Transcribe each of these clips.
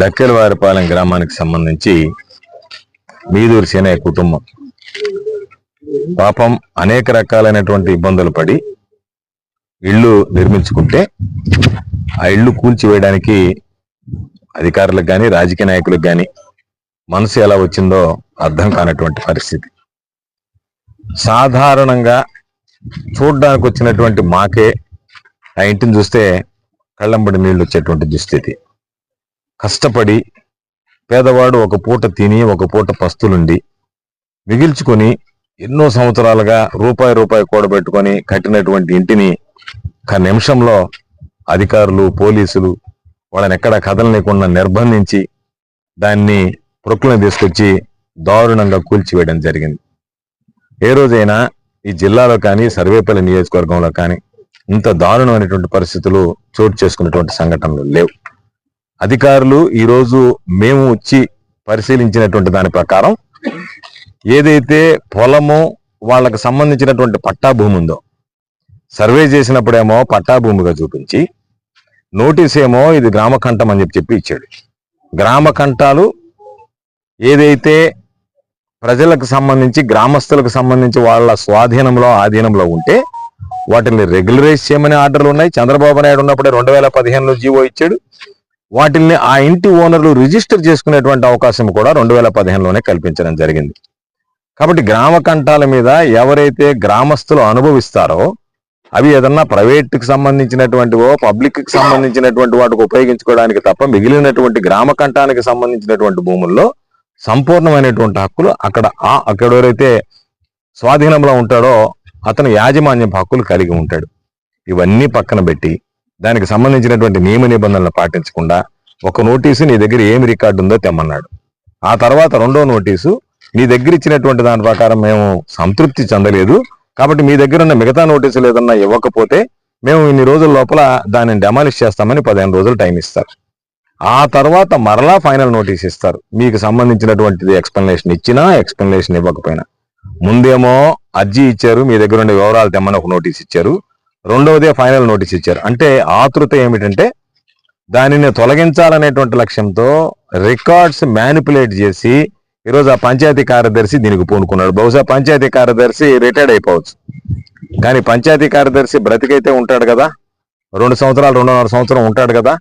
దక్కెలవారిపాలెం గ్రామానికి సంబంధించి మీదూరు సేనయ్య కుటుంబం. పాపం అనేక రకాలైనటువంటి ఇబ్బందులు పడి ఇళ్ళు నిర్మించుకుంటే ఆ ఇళ్ళు కూల్చివేయడానికి అధికారులకు కానీ రాజకీయ నాయకులకు కానీ మనసు ఎలా వచ్చిందో అర్థం కానటువంటి పరిస్థితి. సాధారణంగా చూడడానికి వచ్చినటువంటి మాకే ఆ ఇంటిని చూస్తే కళ్ళంబడి నీళ్ళు వచ్చేటువంటి దుస్థితి. కష్టపడి పేదవాడు ఒక పూట తిని ఒక పూట పస్తులుండి మిగిల్చుకొని ఎన్నో సంవత్సరాలుగా రూపాయి రూపాయి కూడబెట్టుకొని కట్టినటువంటి ఇంటిని ఒక నిమిషంలో అధికారులు పోలీసులు వాళ్ళని ఎక్కడ కదలనీయకుండా నిర్బంధించి దాన్ని ప్రొక్కులను తీసుకొచ్చి దారుణంగా కూల్చివేయడం జరిగింది. ఏ రోజైనా ఈ జిల్లాలో కానీ సర్వేపల్లి నియోజకవర్గంలో కానీ ఇంత దారుణమైనటువంటి పరిస్థితులు చోటు చేసుకున్నటువంటి సంఘటనలు లేవు. అధికారులు ఈరోజు మేము వచ్చి పరిశీలించినటువంటి దాని ప్రకారం ఏదైతే పొలము వాళ్ళకు సంబంధించినటువంటి పట్టా భూమి ఉందో సర్వే చేసినప్పుడేమో పట్టా భూమిగా చూపించి నోటీస్ ఏమో ఇది గ్రామకంఠం అని చెప్పి చెప్పి ఇచ్చాడు. గ్రామకంఠాలు ఏదైతే ప్రజలకు సంబంధించి గ్రామస్తులకు సంబంధించి వాళ్ళ స్వాధీనంలో ఆధీనంలో ఉంటే వాటిని రెగ్యులరైజ్ చేయమని ఆర్డర్లు ఉన్నాయి. చంద్రబాబు నాయుడు ఉన్నప్పుడే రెండు వేల పదిహేనులో జీవో ఇచ్చాడు. వాటిల్ని ఆ ఇంటి ఓనర్లు రిజిస్టర్ చేసుకునేటువంటి అవకాశం కూడా రెండు వేల పదిహేనులోనే కల్పించడం జరిగింది. కాబట్టి గ్రామ కంఠాల మీద ఎవరైతే గ్రామస్తులు అనుభవిస్తారో అవి ఏదన్నా ప్రైవేట్కి సంబంధించినటువంటివో పబ్లిక్కి సంబంధించినటువంటి వాటికి ఉపయోగించుకోవడానికి తప్ప మిగిలినటువంటి గ్రామ కంఠానికి సంబంధించినటువంటి భూముల్లో సంపూర్ణమైనటువంటి హక్కులు అక్కడ ఆ అక్కడెవరైతే స్వాధీనంలో ఉంటాడో అతను యాజమాన్యం హక్కులు కలిగి ఉంటాడు. ఇవన్నీ పక్కన పెట్టి దానికి సంబంధించినటువంటి నియమ నిబంధనలు పాటించకుండా ఒక నోటీసు నీ దగ్గర ఏమి రికార్డు ఉందో తెమ్మన్నాడు. ఆ తర్వాత రెండో నోటీసు నీ దగ్గర ఇచ్చినటువంటి దాని ప్రకారం మేము సంతృప్తి చెందలేదు. కాబట్టి మీ దగ్గర ఉన్న మిగతా నోటీసులు ఏదన్నా ఇవ్వకపోతే మేము ఇన్ని రోజుల లోపల దానిని డెమాలిష్ చేస్తామని పదిహేను రోజులు టైం ఇస్తారు. ఆ తర్వాత మరలా ఫైనల్ నోటీస్ ఇస్తారు. మీకు సంబంధించినటువంటిది ఎక్స్ప్లెనేషన్ ఇచ్చినా ఎక్స్ప్లెనేషన్ ఇవ్వకపోయినా. ముందేమో అర్జీ ఇచ్చారు మీ దగ్గర ఉండే వివరాలు తెమ్మని ఒక నోటీస్ ఇచ్చారు. రెండవదే ఫైనల్ నోటీస్ ఇచ్చారు. అంటే ఆతృత ఏమిటంటే దానిని తొలగించాలనేటువంటి లక్ష్యంతో రికార్డ్స్ మ్యానిపులేట్ చేసి ఈరోజు ఆ పంచాయతీ కార్యదర్శి దీనికి పూనుకున్నాడు. బహుశా పంచాయతీ కార్యదర్శి రిటైర్డ్ అయిపోవచ్చు. కానీ పంచాయతీ కార్యదర్శి బ్రతికైతే ఉంటాడు కదా. రెండు సంవత్సరాలు రెండున్నర సంవత్సరం ఉంటాడు కదా.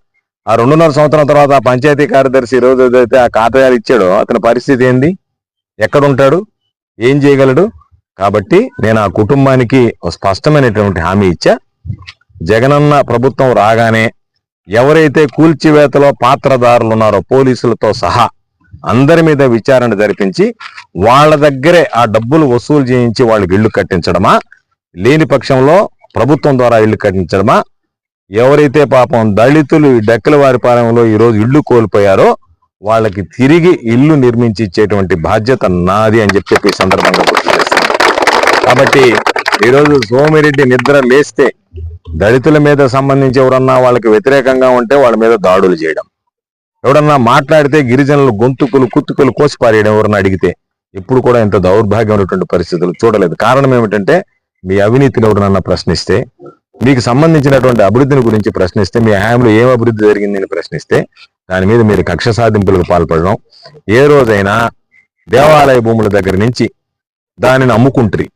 ఆ రెండున్నర సంవత్సరం తర్వాత ఆ పంచాయతీ కార్యదర్శి ఈరోజు ఏదైతే ఆ ఖాతాలు ఇచ్చాడో అతని పరిస్థితి ఏంది? ఎక్కడ ఉంటాడు ఏం చేయగలడు? కాబట్టి నేను ఆ కుటుంబానికి స్పష్టమైనటువంటి హామీ ఇచ్చా. జగనన్న ప్రభుత్వం రాగానే ఎవరైతే కూల్చివేతలో పాత్రదారులు ఉన్నారో పోలీసులతో సహా అందరి మీద విచారణ జరిపించి వాళ్ళ దగ్గరే ఆ డబ్బులు వసూలు చేయించి వాళ్ళకి ఇళ్ళు కట్టించడమా? లేని పక్షంలో ప్రభుత్వం ద్వారా ఇళ్ళు కట్టించడమా? ఎవరైతే పాపం దళితులు ఈ డెక్కల వారి పాలెంలో ఈ ఇళ్ళు కోల్పోయారో వాళ్ళకి తిరిగి ఇల్లు నిర్మించి ఇచ్చేటువంటి బాధ్యత నాది అని చెప్పి సందర్భంగా కాబట్టి ఈరోజు సోమిరెడ్డి నిద్ర లేస్తే దళితుల మీద సంబంధించి ఎవరన్నా వాళ్ళకి వ్యతిరేకంగా ఉంటే వాళ్ళ మీద దాడులు చేయడం. ఎవడన్నా మాట్లాడితే గిరిజనులు గొంతుకులు కుత్తుకులు కోసి పారేయడం ఎవరన్నా అడిగితే ఇప్పుడు కూడా ఇంత దౌర్భాగ్యమైనటువంటి పరిస్థితులు చూడలేదు. కారణం ఏమిటంటే మీ అవినీతిని ఎవరినన్నా ప్రశ్నిస్తే మీకు సంబంధించినటువంటి అభివృద్ధిని గురించి ప్రశ్నిస్తే మీ హయాంలో ఏం అభివృద్ధి జరిగిందని ప్రశ్నిస్తే దాని మీద మీరు కక్ష సాధింపులకు పాల్పడడం. ఏ రోజైనా దేవాలయ భూముల దగ్గర నుంచి దానిని అమ్ముకుంటారు.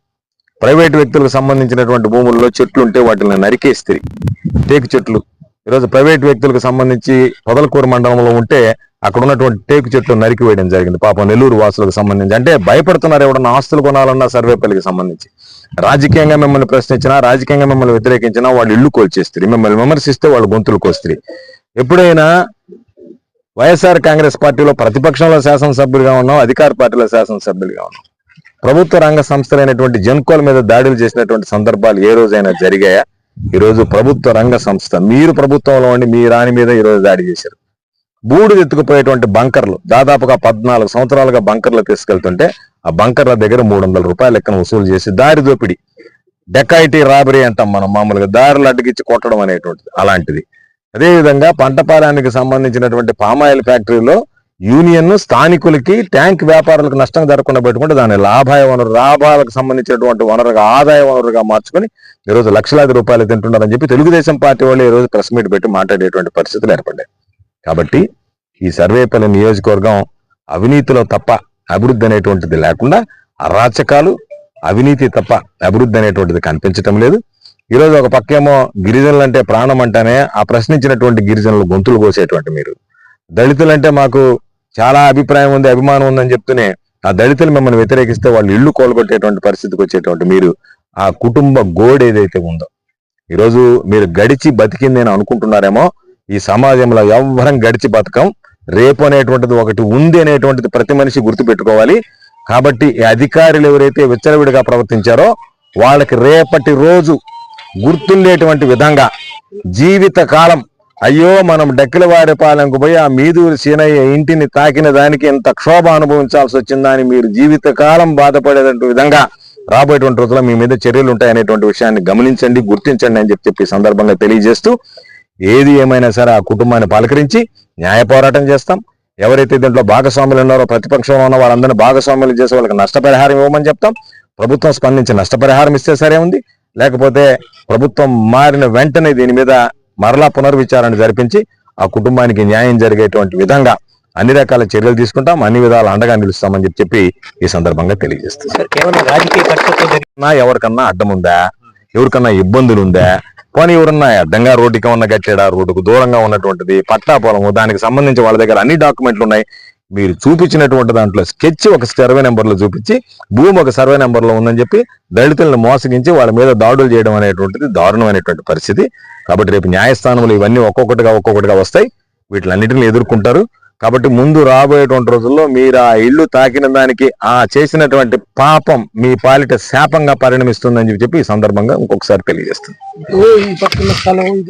ప్రైవేట్ వ్యక్తులకు సంబంధించినటువంటి భూముల్లో చెట్లు ఉంటే వాటిని నరికేస్తారు టేకు చెట్లు. ఈరోజు ప్రైవేట్ వ్యక్తులకు సంబంధించి పొదలకూరు మండలంలో ఉంటే అక్కడ ఉన్నటువంటి టేకు చెట్లు నరికి వేయడం జరిగింది. పాపం నెల్లూరు వాసులకు సంబంధించి. అంటే భయపడుతున్నారు ఎవడన్నా ఆస్తులు కొనాలన్నా సర్వేపల్లికి సంబంధించి. రాజకీయంగా మిమ్మల్ని ప్రశ్నించినా రాజకీయంగా మిమ్మల్ని వ్యతిరేకించినా వాళ్ళు ఇల్లు కోల్చేస్తారు. మిమ్మల్ని విమర్శిస్తే వాళ్ళు గొంతులు కోస్తారు. ఎప్పుడైనా వైఎస్ఆర్ కాంగ్రెస్ పార్టీలో ప్రతిపక్షంలో శాసనసభ్యులుగా ఉన్నాం అధికార పార్టీలో శాసనసభ్యులుగా ఉన్నాం ప్రభుత్వ రంగ సంస్థలైనటువంటి జన్కోల మీద దాడులు చేసినటువంటి సందర్భాలు ఏ రోజైనా జరిగాయా? ఈ రోజు ప్రభుత్వ రంగ సంస్థ మీరు ప్రభుత్వంలో ఉండి మీ రాణి మీద ఈ రోజు దాడి చేశారు. బూడు ఎత్తుకుపోయేటువంటి బంకర్లు దాదాపుగా పద్నాలుగు సంవత్సరాలుగా బంకర్లు తీసుకెళ్తుంటే ఆ బంకర్ల దగ్గర మూడు వందల రూపాయల లెక్కన వసూలు చేసి దారి దోపిడి. డెకాయిటీ రాబరీ అంటాం మనం మామూలుగా దారులు అడ్డగిచ్చి కొట్టడం అనేటువంటిది అలాంటిది. అదేవిధంగా పంటపారానికి సంబంధించినటువంటి పామాయిల్ ఫ్యాక్టరీలో యూనియన్ స్థానికులకి ట్యాంక్ వ్యాపారులకు నష్టం జరగకుండా పెట్టుకుంటే దాని లాభాయ వనరు లాభాలకు సంబంధించినటువంటి వనరుగా ఆదాయ వనరుగా మార్చుకొని ఈరోజు లక్షలాది రూపాయలు తింటున్నారని చెప్పి తెలుగుదేశం పార్టీ వాళ్ళు ఈరోజు ప్రెస్ మీట్ పెట్టి మాట్లాడేటువంటి పరిస్థితులు ఏర్పడ్డాయి. కాబట్టి ఈ సర్వేపల్లి నియోజకవర్గం అవినీతిలో తప్ప అభివృద్ధి అనేటువంటిది లేకుండా అరాచకాలు అవినీతి తప్ప అభివృద్ధి అనేటువంటిది కనిపించటం లేదు. ఈరోజు ఒక పక్కేమో గిరిజనులు అంటే ప్రాణం అంటేనే ఆ ప్రశ్నించినటువంటి గిరిజనులు గొంతులు కోసేటువంటి మీరు. దళితులంటే మాకు చాలా అభిప్రాయం ఉంది అభిమానం ఉందని చెప్తూనే ఆ దళితులు మిమ్మల్ని వ్యతిరేకిస్తే వాళ్ళు ఇల్లు కోల్గొట్టేటువంటి పరిస్థితికి వచ్చేటువంటి మీరు ఆ కుటుంబ గోడ ఏదైతే ఉందో. ఈరోజు మీరు గడిచి బతికింది అని అనుకుంటున్నారేమో ఈ సమాజంలో ఎవ్వరం గడిచి బతకం. రేపు అనేటువంటిది ఒకటి ఉంది అనేటువంటిది ప్రతి మనిషి గుర్తుపెట్టుకోవాలి. కాబట్టి ఈ అధికారులు ఎవరైతే విచ్చలవిడిగా ప్రవర్తించారో వాళ్ళకి రేపటి రోజు గుర్తుండేటువంటి విధంగా జీవిత కాలం అయ్యో మనం డెక్కలవారిపాలెంకు పోయి ఆ మీదూరి సీనయ్య ఇంటిని తాకిన దానికి ఎంత క్షోభ అనుభవించాల్సి వచ్చిందా అని మీరు జీవిత కాలం బాధపడేటువంటి విధంగా రాబోయేటువంటి రోజుల్లో మీ మీద చర్యలు ఉంటాయనేటువంటి విషయాన్ని గమనించండి గుర్తించండి అని చెప్పి చెప్పి సందర్భంగా తెలియజేస్తూ ఏది ఏమైనా సరే ఆ కుటుంబాన్ని పలకరించి న్యాయ పోరాటం చేస్తాం. ఎవరైతే దీంట్లో భాగస్వాములు ఉన్నారో ప్రతిపక్షంలో ఉన్న వాళ్ళందరినీ భాగస్వాములు చేసి వాళ్ళకి నష్టపరిహారం ఇవ్వమని చెప్తాం. ప్రభుత్వం స్పందించి నష్టపరిహారం ఇస్తే సరే ఉంది. లేకపోతే ప్రభుత్వం మారిన వెంటనే దీని మీద మరలా పునర్విచారణ జరిపించి ఆ కుటుంబానికి న్యాయం జరిగేటువంటి విధంగా అన్ని రకాల చర్యలు తీసుకుంటాం అన్ని విధాలు అండగా నిలుస్తామని చెప్పి చెప్పి ఈ సందర్భంగా తెలియజేస్తాం సార్ కేవలం రాజకీయ కక్షతో జరిగిన నా ఎవరికన్నా అడ్డం ఉందా? ఎవరికన్నా ఇబ్బందులు ఉందా? పోనీ ఎవరన్నా అడ్డంగా రోడ్డుకి ఉన్న కట్టాడా? రోడ్డుకు దూరంగా ఉన్నటువంటిది పట్టా పొలము దానికి సంబంధించి వాళ్ళ దగ్గర అన్ని డాక్యుమెంట్లు ఉన్నాయి. మీరు చూపించినటువంటి దాంట్లో స్కెచ్ ఒక సర్వే నెంబర్లో చూపించి భూమి ఒక సర్వే నెంబర్లో ఉందని చెప్పి దళితులను మోసగించి వాళ్ళ మీద దాడులు చేయడం అనేటువంటిది దారుణమైనటువంటి పరిస్థితి. కాబట్టి రేపు న్యాయస్థానంలో ఇవన్నీ ఒక్కొక్కటిగా ఒక్కొక్కటిగా వస్తాయి. వీటిలన్నిటిని ఎదుర్కొంటారు. కాబట్టి ముందు రాబోయేటువంటి రోజుల్లో మీరు ఆ ఇల్లు తాకిన దానికి ఆ చేసినటువంటి పాపం మీ పాలిట శాపంగా పరిణమిస్తుందని చెప్పి ఈ సందర్భంగా ఇంకొకసారి తెలియజేస్తుంది